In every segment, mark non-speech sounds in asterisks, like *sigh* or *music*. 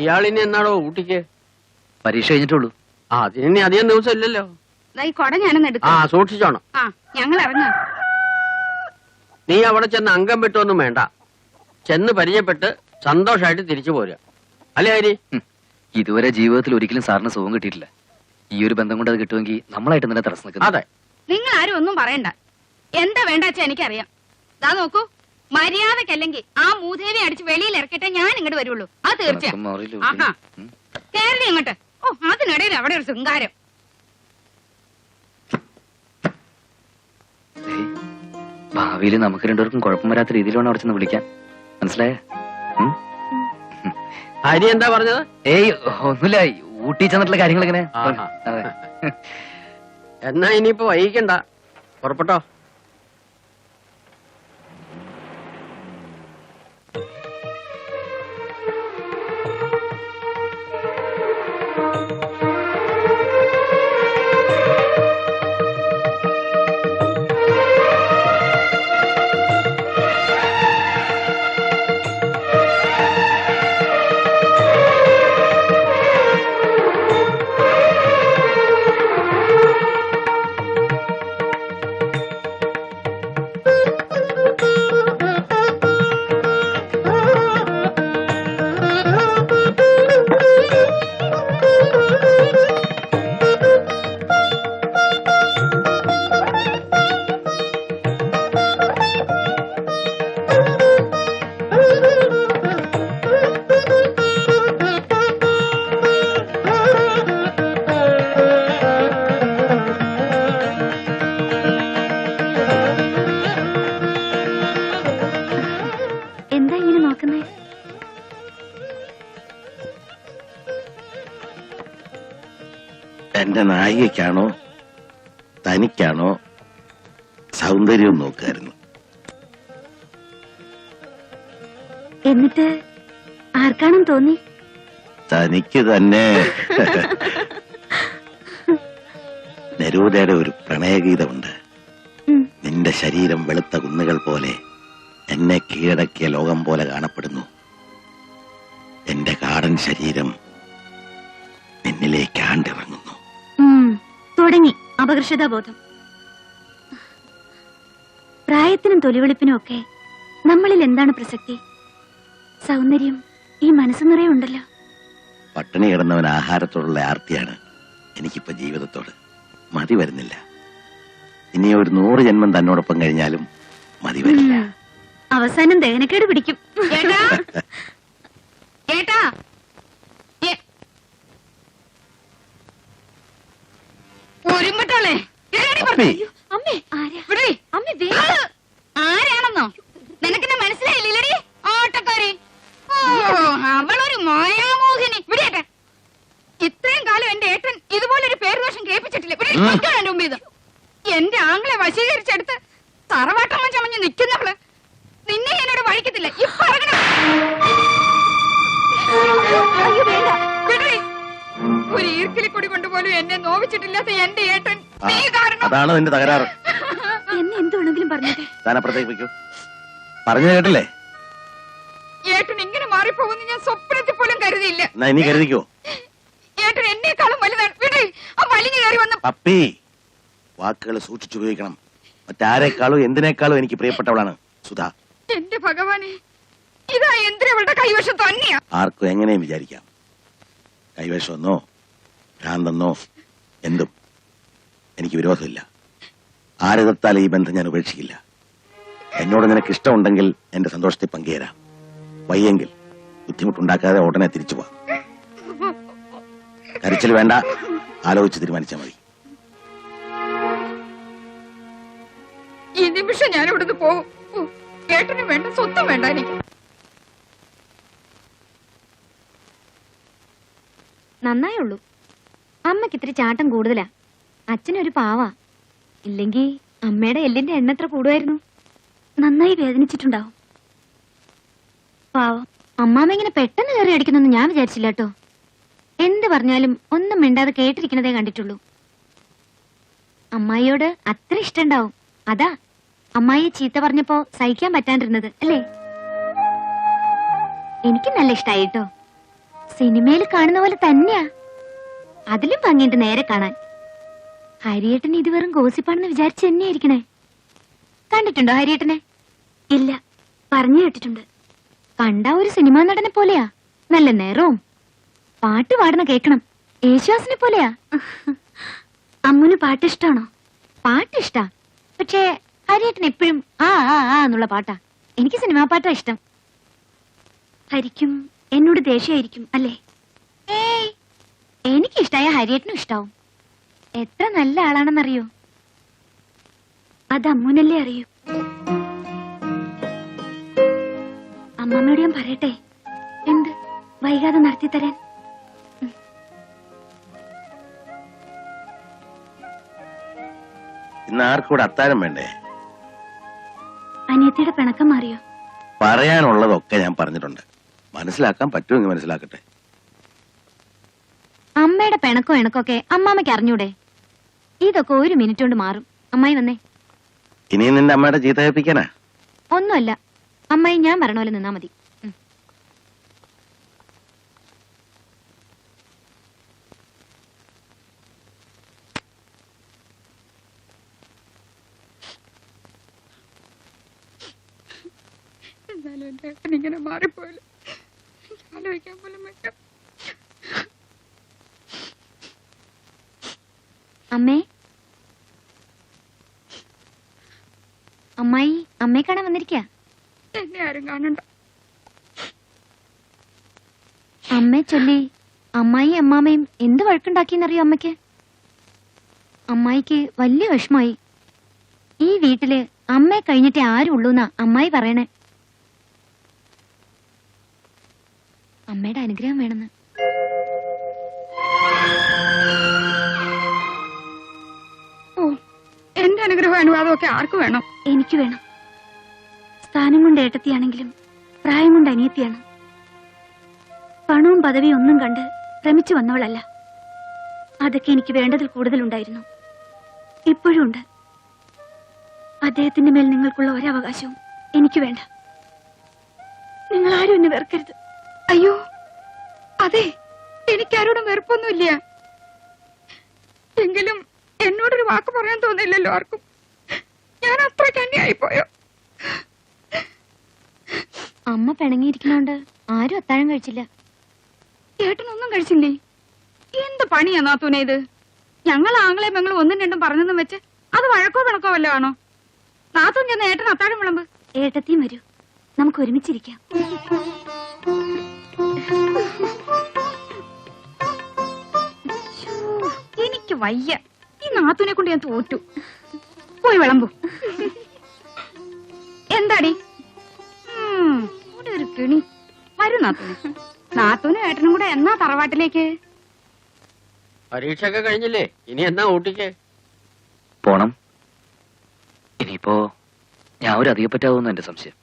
ഇയാളിനി എന്നാടോ ഊട്ടിക്ക്? പരീക്ഷ കഴിഞ്ഞിട്ടുള്ളൂ. ആ അതിനി അധികം ദിവസം ഇല്ലല്ലോ ഈ കൊട ഞാനൊന്ന് ആ സൂക്ഷിച്ചോണം. ആ ഞങ്ങൾ ഇറങ്ങാം. നീ അവിടെ ചെന്ന് അംഗം വിട്ടൊന്നും വേണ്ട. ചെന്ന് പരിചയപ്പെട്ട് സന്തോഷമായിട്ട് തിരിച്ചു പോരുക. അല്ലേ ഹരി? ഇതുവരെ ജീവിതത്തിൽ ഒരിക്കലും സാറിന് സുഖം കിട്ടിയിട്ടില്ല. ഈ ഒരു ബന്ധം കൊണ്ട് അത് കിട്ടുമെങ്കിൽ നമ്മളായിട്ട് തന്നെ തടസ്സം നിൽക്കുന്നത് അതെ. നിങ്ങൾ ആരും ഒന്നും പറയണ്ട. എന്താ വേണ്ടാച്ച എനിക്കറിയാം. ദാ നോക്കൂ. മര്യാദക്കല്ലെങ്കിൽ ആ മൂധേവി അടിച്ച് വെളിയിൽ ഇറക്കട്ടെ ഞാൻ ഇങ്ങോട്ട് വരുള്ളൂ. അത് തീർച്ചയായും ഇണക്കം ആഹാ. കേരളി ഇങ്ങോട്ട് ഓ അതിനിടയിൽ അവിടെ ഒരു ശൃംഗാരം. ഭാവിയിൽ ഭാവിയിൽ നമുക്ക് രണ്ടുപേർക്കും കുഴപ്പം വരാത്ത രീതിയിൽ വേണം അവിടെ ചെന്ന് വിളിക്കാൻ. മനസ്സിലായ? ഹരി എന്താ പറഞ്ഞത്? ഏയ് ഒന്നുമില്ല. ഊട്ടി ചെന്നിട്ടുള്ള കാര്യങ്ങൾ ഇങ്ങനെ. എന്നാ ഇനിയിപ്പോ വൈകിക്കണ്ട. പുറപ്പെട്ടോ? എന്റെ നായികയ്ക്കാണോ തനിക്കാണോ സൗന്ദര്യം നോക്കായിരുന്നു. എന്നിട്ട് ആർക്കാണെന്ന് തോന്നി? തനിക്ക് തന്നെ. നരൂദയുടെ ഒരു പ്രണയഗീതമുണ്ട്. നിന്റെ ശരീരം വെളുത്ത കുന്നുകൾ പോലെ എന്നെ കീഴടക്കിയ ലോകം പോലെ കാണപ്പെടുന്നു. എന്റെ കാടൻ ശരീരം എന്നിലേക്ക് തുടങ്ങി. അപകർഷതാബോധം. പ്രായത്തിനും തൊലിവെളുപ്പിനും ഒക്കെ നമ്മളിൽ എന്താണ് പ്രസക്തി? സൗന്ദര്യം ഈ മനസ്സ് നിറയെ ഉണ്ടല്ലോ. പട്ടിണി കിടന്നവൻ ആഹാരത്തോടുള്ള ആർത്തിയാണ്. എനിക്കിപ്പോ ജീവിതത്തോട് മതി വരുന്നില്ല. ഇനി ഒരു നൂറ് ജന്മം തന്നോടൊപ്പം കഴിഞ്ഞാലും മതി വരില്ല. അവസാനം ദഹനക്കേട് പിടിക്കും. ആരാണെന്നോ? നിനക്കെന്നെ മനസ്സിലായില്ലടി? ഓട്ടക്കാരി. അവളൊരു മായാമോഹിനി. വിടിയേട്ടെ. ഇത്രയും കാലം എന്റെ ഏട്ടൻ ഇതുപോലൊരു പേരുദോഷം കേൾപ്പിച്ചിട്ടില്ല? എന്റെ മുമ്പിൽ ഇത്. എന്റെ ആങ്ങളെ വശീകരിച്ചെടുത്ത് തറവാട്ടമ്മ ചമഞ്ഞ് നിൽക്കുന്നവൾ നിന്നെ എന്നോട് വഴിക്കത്തില്ല. ഇപ്പൊ ഒരു ഈർക്കിലി കൊടി കൊണ്ടുപോലും എന്നെ നോവിച്ചിട്ടില്ലാത്ത എന്റെ ഏട്ടൻ. നീ കാരണം അതാണ് നിന്റെ തകരാറ്. എന്നെ എന്തുവേണമെങ്കിലും പറഞ്ഞത് താനപ്പുറത്തേക്ക് വയ്ക്കൂ പറഞ്ഞു കേട്ടില്ലേ? ഏട്ടൻ ഇങ്ങനെ മാറിപ്പോകുന്ന ഞാൻ സ്വപ്നത്തിൽ പോലും കരുതിയില്ല. എന്നാ ഇനി കരുതിക്കോ? ഏട്ടൻ എന്നെക്കാളും വലുതാണ്. വിടേ ആ വലിഞ്ഞു കയറി വന്ന പപ്പി വാക്കുകൾ സൂക്ഷിച്ചുപയോഗിക്കണം മറ്റാരെക്കാളും എന്തിനേക്കാളും എനിക്ക് പ്രിയപ്പെട്ടവളാണ് സുധ. എന്റെ ഭഗവാനെ ഇതാ എന്തിനവളുടെ കൈവശം തന്നെയാ. ആർക്കും എങ്ങനെയും വിചാരിക്കാം. കൈവശമെന്നോ ഭ്രാന്തെന്നോ എന്തും എനിക്ക് വിരോധമില്ല. ആരതത്താൽ ഈ ബന്ധം ഞാൻ ഉപേക്ഷിക്കില്ല. എന്നോട് നിനക്ക് ഇഷ്ടമുണ്ടെങ്കിൽ എന്റെ സന്തോഷത്തെ പങ്കുചേരാം. വയ്യെങ്കിൽ ബുദ്ധിമുട്ടുണ്ടാക്കാതെ ഉടനെ തിരിച്ചു പോവാം. കരച്ചിൽ വേണ്ട ആലോചിച്ച് തീരുമാനിച്ചാൽ മതി. ഈ നിമിഷം ഞാൻ ഇവിടുന്ന് പോകും കേട്ടനും വേണ്ട സ്വത്തും വേണ്ട എനിക്ക്. നന്നായുള്ളൂ. അമ്മയ്ക്ക് ഇത്തിരി ചാട്ടം കൂടുതലാ. അച്ഛനൊരു പാവാ. ഇല്ലെങ്കിൽ അമ്മയുടെ എല്ലിന്റെ എണ്ണ എത്ര കൂടുമായിരുന്നു നന്നായി വേദനിച്ചിട്ടുണ്ടാവും. പാവം. അമ്മാമ്മ ഇങ്ങനെ പെട്ടെന്ന് കയറി അടിക്കുന്നെന്ന് ഞാൻ വിചാരിച്ചില്ല കേട്ടോ എന്ത് പറഞ്ഞാലും ഒന്നും മിണ്ടാതെ കേട്ടിരിക്കുന്നതേ കണ്ടിട്ടുള്ളൂ. അമ്മായിയോട് അത്ര ഇഷ്ടണ്ടാവും. അതാ അമ്മായി ചീത്ത പറഞ്ഞപ്പോ സഹിക്കാൻ പറ്റാണ്ടിരുന്നത് അല്ലേ? എനിക്ക് നല്ല ഇഷ്ടായി കേട്ടോ സിനിമയിൽ കാണുന്ന പോലെ തന്നെയാ. അതിലും ഭംഗിയുണ്ട് നേരെ കാണാൻ. ഹരിയേട്ടൻ ഇത് വെറും ഗോസിപ്പാണെന്ന് വിചാരിച്ചു തന്നെയായിരിക്കണേ. കണ്ടിട്ടുണ്ടോ ഹരിയേട്ടനെ? ഇല്ല പറഞ്ഞു കേട്ടിട്ടുണ്ട്. കണ്ട ഒരു സിനിമാ നടനെ പോലെയാ. നല്ല നേരവും. പാട്ട് പാടുന്ന കേക്കണം. യേശുവാസിനെ പോലെയാ. അമ്മുന് പാട്ട് ഇഷ്ടമാണോ പാട്ട് ഇഷ്ടാ. പക്ഷേ ഹരിയേട്ടൻ എപ്പോഴും ആ ആ ആ എന്നുള്ള പാട്ടാ. എനിക്ക് സിനിമാ പാട്ടാ ഇഷ്ടം. ഹരിക്കും എന്നോട് ദേഷ്യമായിരിക്കും അല്ലേ? എനിക്ക് ഇഷ്ടായ ഹരിയേട്ടനും ഇഷ്ടാവും. എത്ര നല്ല ആളാണെന്നറിയോ? അത് അമ്മൂനല്ലേ അറിയൂ. അമ്മമ്മയോട് ഞാൻ പറയട്ടെ? എന്ത്? വൈകാതെ നടത്തി തരാൻ ഇന്ന് ആർക്കൂടെ അത്താരം വേണ്ടേ? അനിയത്തിയുടെ പിണക്കം മാറിയോ? പറയാനുള്ളതൊക്കെ ഞാൻ പറഞ്ഞിട്ടുണ്ട്. മനസ്സിലാക്കാൻ പറ്റുമെങ്കിൽ മനസ്സിലാക്കട്ടെ. അമ്മയുടെ പിണക്കോ ഇണക്കൊക്കെ അമ്മാമ്മയ്ക്ക് അറിഞ്ഞൂടെ? ഇതൊക്കെ ഒരു മിനിറ്റ് കൊണ്ട് മാറും. അമ്മായി വന്നേ. ഇനി നിന്റെ അമ്മയുടെ ചീത്ത കേൾപ്പിക്കാനാ? ഒന്നുമല്ല. അമ്മായി ഞാൻ പറഞ്ഞ പോലെ നിന്നാ മതി. എന്നാലും എന്റെ ഇങ്ങനെ മാറിപ്പോയല്ലോ. ആലോചിക്കാൻ പോലും പറ്റും അമ്മേ? അമ്മായി അമ്മയെ കാണാൻ വന്നിരിക്ക? എന്നെ ആരും കാണണ്ട. അമ്മയെ ചൊല്ലി അമ്മായി അമ്മാമയും എന്ത് വഴക്കുണ്ടാക്കിയെന്നറിയോ അമ്മയ്ക്ക്? അമ്മായിക്ക് വലിയ വിഷമായി. ഈ വീട്ടിൽ അമ്മയെ കഴിഞ്ഞിട്ടേ ആരും ഉള്ളൂന്നാ അമ്മായി പറയണേ? അമ്മയുടെ അനുഗ്രഹം വേണമെന്ന്. ഓ എന്റെ അനുഗ്രഹം അനുവാദമൊക്കെ ആർക്ക് വേണം? എനിക്ക് വേണം. സ്ഥാനം കൊണ്ട് ഏട്ടത്തിയാണെങ്കിലും പ്രായം കൊണ്ട് അനിയത്തിയാണ്. പണവും പദവിയും ഒന്നും കണ്ട് ഭ്രമിച്ചു വന്നവളല്ല. അതൊക്കെ എനിക്ക് വേണ്ടതിൽ കൂടുതലുണ്ടായിരുന്നു. ഇപ്പോഴും ഉണ്ട്. അദ്ദേഹത്തിന്റെ മേൽ നിങ്ങൾക്കുള്ള ഒരവകാശവും എനിക്ക് വേണ്ട. നിങ്ങൾ ആരും എന്നെ വെറുക്കരുത്. അയ്യോ അതെ എനിക്ക് ആരോടും വെറുപ്പൊന്നുമില്ല. എങ്കിലും എന്നോടൊരു വാക്ക് പറയാൻ തോന്നില്ലല്ലോ ആർക്കും. ഞാൻ അത്ര കന്യായി പോയോ? അമ്മ പിണങ്ങിയിരിക്കുന്നോണ്ട് ആരും അത്താഴം കഴിച്ചില്ല. ഏട്ടനൊന്നും കഴിച്ചില്ലേ? എന്ത് പണിയാ നാത്തൂനെ ഇത്? ഞങ്ങൾ ആങ്ങളെ പെങ്ങളും ഒന്നും രണ്ടും പറഞ്ഞെന്നും വെച്ച് അത് വഴക്കോ പിണക്കോ വല്ലോ ആണോ? നാത്തൂൻ ചെന്ന് ഏട്ടൻ അത്താഴം വിളമ്പ്. ഏട്ടത്തിയും വരൂ. നമുക്ക് ഒരുമിച്ചിരിക്കാം. വയ്യ. ഈ നാത്തുനെ കൊണ്ട് ഞാൻ തോറ്റു. പോയി വിളമ്പു. എന്താടി? ഇവിടെ ഒരു കിണി. വരും നാത്തൂന്. നാത്തൂനും ഏട്ടനും കൂടെ എന്നാ തറവാട്ടിലേക്ക്? പരീക്ഷയൊക്കെ കഴിഞ്ഞില്ലേ? ഇനി എന്നാ ഊട്ടിക്ക്? പോണം. ഇനിയിപ്പോ ഞാൻ ഒരു അധികപ്പറ്റാവുന്ന എന്റെ സംശയം.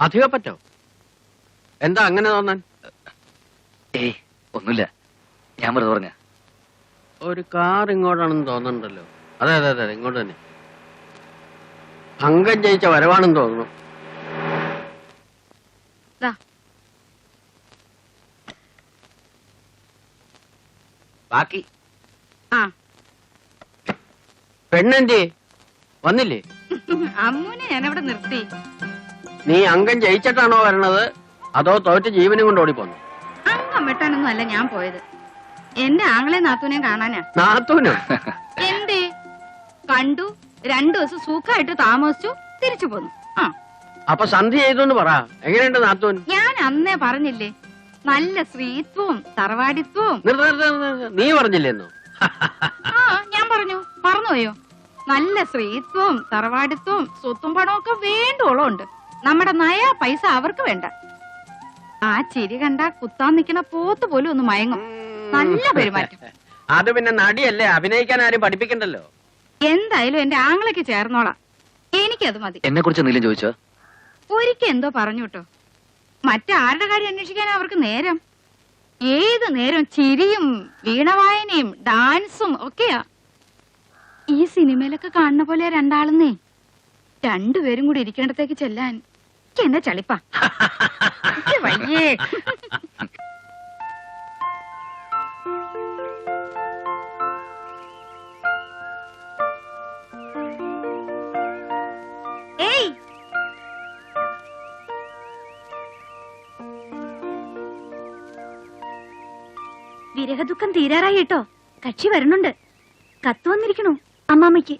അധിക പറ്റോ എന്താ അങ്ങനെ തോന്നാൻ? ഏയ് ഒന്നുമില്ല. ഞാൻ വെറുതെ പറഞ്ഞ ഒരു കാർ ഇങ്ങോട്ടാണെന്ന് തോന്നുന്നുണ്ടല്ലോ. അതെ അതെ അതെ ഇങ്ങോട്ട് തന്നെ. അംഗം ജയിച്ച വരവാണെന്ന് തോന്നുന്നു. ബാക്കി? പെണ്ണെന്തേ? വന്നില്ലേ? അമ്മൂനെ ഞാൻ അവിടെ നിർത്തി. നീ അംഗം ജയിച്ചിട്ടാണോ വരണത്? അതോ തോറ്റ് ജീവനും കൊണ്ട് ഓടിപ്പോന്നു? അംഗം വെട്ടാനൊന്നും അല്ല ഞാൻ പോയത്. എന്റെ ആങ്ങളെ നാത്തൂനെയും കാണാനാ. നാത്തൂനോ? എന്തേ? കണ്ടു? രണ്ടു ദിവസം സുഖമായിട്ട് താമസിച്ചു തിരിച്ചു പോന്നു. ആ. അപ്പൊ സന്ധി ചെയ്തോന്ന് പറ. എങ്ങനെയുണ്ട് നാത്തൂൻ? ഞാൻ അന്നേ പറഞ്ഞില്ലേ നല്ല സ്ത്രീത്വവും തറവാടിത്വവും. നീ പറഞ്ഞില്ലെന്നോ? ആ ഞാൻ പറഞ്ഞു. പറഞ്ഞുപോയോ നല്ല സ്ത്രീത്വവും തറവാടിത്വവും സ്വത്തും പണവും ഒക്കെ വേണ്ടോളം ഉണ്ട് നമ്മുടെ നയ പൈസ അവർക്ക് വേണ്ട. ആ ചിരി കണ്ട കുത്താൻ നിൽക്കുന്ന പോത്ത് പോലും ഒന്ന് മയങ്ങും. നല്ല പെരുമാറ്റം. *laughs* അത് പിന്നെ നടിയല്ലേ? അഭിനയിക്കാൻ ആരും പഠിപ്പിക്കണ്ടല്ലോ. എന്തായാലും എന്റെ ആങ്ങളൊക്കെ ചേർന്നോളാം. എനിക്കത് മതി. എന്നെ കുറിച്ച് എന്തെങ്കിലും ചോദിച്ചോ? ഒരിക്കൽ എന്തോ പറഞ്ഞു കേട്ടോ മറ്റാരുടെ കാര്യം അന്വേഷിക്കാൻ അവർക്ക് നേരം? ഏത് നേരം ചിരിയും വീണവായനയും ഡാൻസും ഒക്കെയാ? ഈ സിനിമയിലൊക്കെ കാണുന്ന പോലെ രണ്ടാളെന്നേ. രണ്ടുപേരും കൂടി ഇരിക്കേണ്ടത്തേക്ക് ചെല്ലാൻ. എന്നെ ചളിപ്പാ? *laughs* വയ്യേ. വിരഹദുഃഖം തീരാറായി കേട്ടോ. കക്ഷി വരുന്നുണ്ട് കത്ത് വന്നിരിക്കണു. അമ്മാമ്മയ്ക്ക്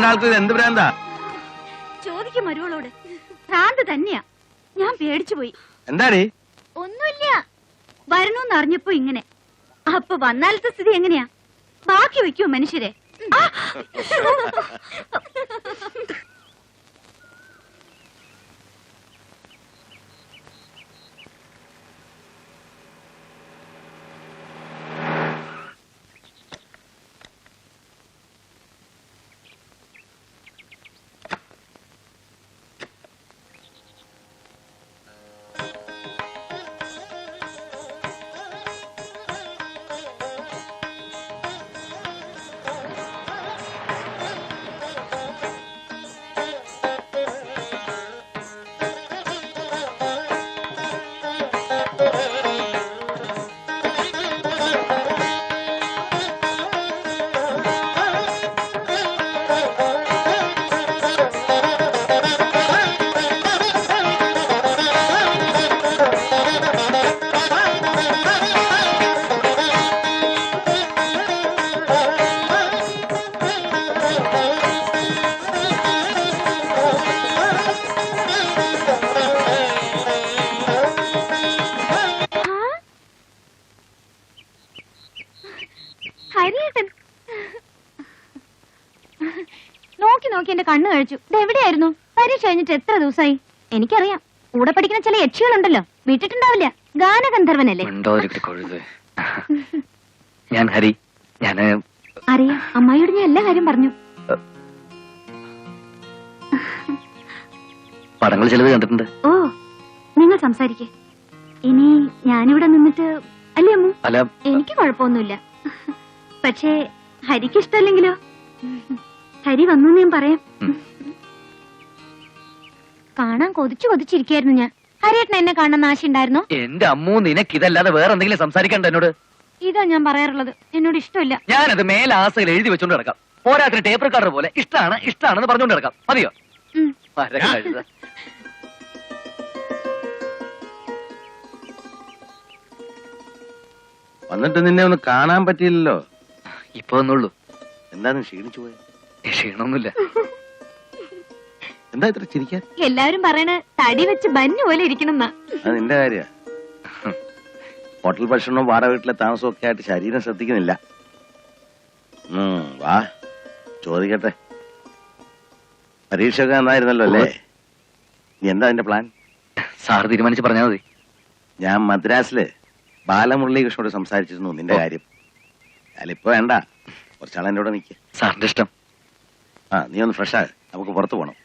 രണ്ടാൾക്കും ഇത് എന്ത് ഭ്രാന്താ? ചോദിക്കും മരുവളോട്. ഭ്രാന്ത് തന്നെയാ. ഞാൻ പേടിച്ചു പോയി. എന്താടേ? ഒന്നുമില്ല. വരണോന്ന് അറിഞ്ഞപ്പോ ഇങ്ങനെ. അപ്പൊ വന്നാലത്തെ സ്ഥിതി എങ്ങനെയാ? ബാക്കി വെക്കോ മനുഷ്യരെ? ആ! കഴിച്ചു. എവിടെയായിരുന്നു? പരീക്ഷ കഴിഞ്ഞിട്ട് എത്ര ദിവസമായി? എനിക്കറിയാം. കൂടെ പഠിക്കുന്ന ചില യക്ഷികളുണ്ടല്ലോ. വിട്ടിട്ടുണ്ടാവില്ല. ഗാനഗന്ധർവനല്ലേ? ഞാൻ ഹരി. ഞാൻ അറിയാം അമ്മായിയോട് ഞാൻ എല്ലാ കാര്യം പറഞ്ഞു. പടങ്ങൾ ചിലത് കണ്ടിട്ടുണ്ട്. ഓ നിങ്ങൾ സംസാരിക്കേ. ഇനി ഞാനിവിടെ നിന്നിട്ട് അല്ലേ അമ്മ? അല്ല എനിക്ക് കുഴപ്പമൊന്നുമില്ല. പക്ഷേ ഹരിക്ക് ഇഷ്ടമല്ലെങ്കിലോ? ഹരി വന്നു ഞാൻ പറയാം. കാണാൻ കൊതിച്ചു കൊതിച്ചിരിക്കായിരുന്നു ഞാൻ. ഹരിയേട്ടൻ എന്നെ കാണാൻ ആശ ഉണ്ടായിരുന്നോ എന്റെ അമ്മു നിനക്ക് ഇതല്ലാതെ വേറെ എന്തെങ്കിലും സംസാരിക്കണ്ട എന്നോട്? ഇതാ ഞാൻ പറയാറുള്ളത്. എന്നോട് ഇഷ്ടമില്ല. ഞാനത് മേലാസയിൽ എഴുതി വെച്ചോണ്ട് കിടക്കാം പോരാത്തിന് ടേപ്പ് റെക്കോർഡർ പോലെ ഇഷ്ടമാണ് ഇഷ്ടമാണെന്ന് പറഞ്ഞുകൊണ്ട് കിടക്കാം മതിയോ. വന്നിട്ട് നിന്നെ ഒന്ന് കാണാൻ പറ്റിയില്ലല്ലോ. ഇപ്പൊ ഒന്നുള്ളൂ എന്താന്ന് ക്ഷീണിച്ചു പോയത് ക്ഷീണമൊന്നുമില്ല. എന്താ ഇത്ര ചിരിക്കാൻ? എല്ലാവരും പറയണ തടി വെച്ച് ബന്നു പോലെ ഇരിക്കണം അത് നിന്റെ കാര്യ. ഹോട്ടൽ ഭക്ഷണവും വാടക വീട്ടിലെ താമസവും ഒക്കെ ആയിട്ട് ശരീരം ശ്രദ്ധിക്കുന്നില്ല. വാ. ചോദിക്കട്ടെ. പരീക്ഷ ഒക്കെ നന്നായിരുന്നല്ലോ അല്ലേ? നീ എന്താ അതിന്റെ പ്ലാൻ സാർ തീരുമാനിച്ച് പറഞ്ഞാൽ മതി. ഞാൻ മദ്രാസിൽ ബാലമുരളീകൃഷ്ണനോട് സംസാരിച്ചിരുന്നു നിന്റെ കാര്യം. അയാളിപ്പോ വേണ്ട. കുറച്ചാൾ എന്റെ കൂടെ നിൽക്കുക സാറിന്റെ ഇഷ്ടം. ആ നീ ഒന്ന് ഫ്രഷ് നമുക്ക് പുറത്തു പോകണം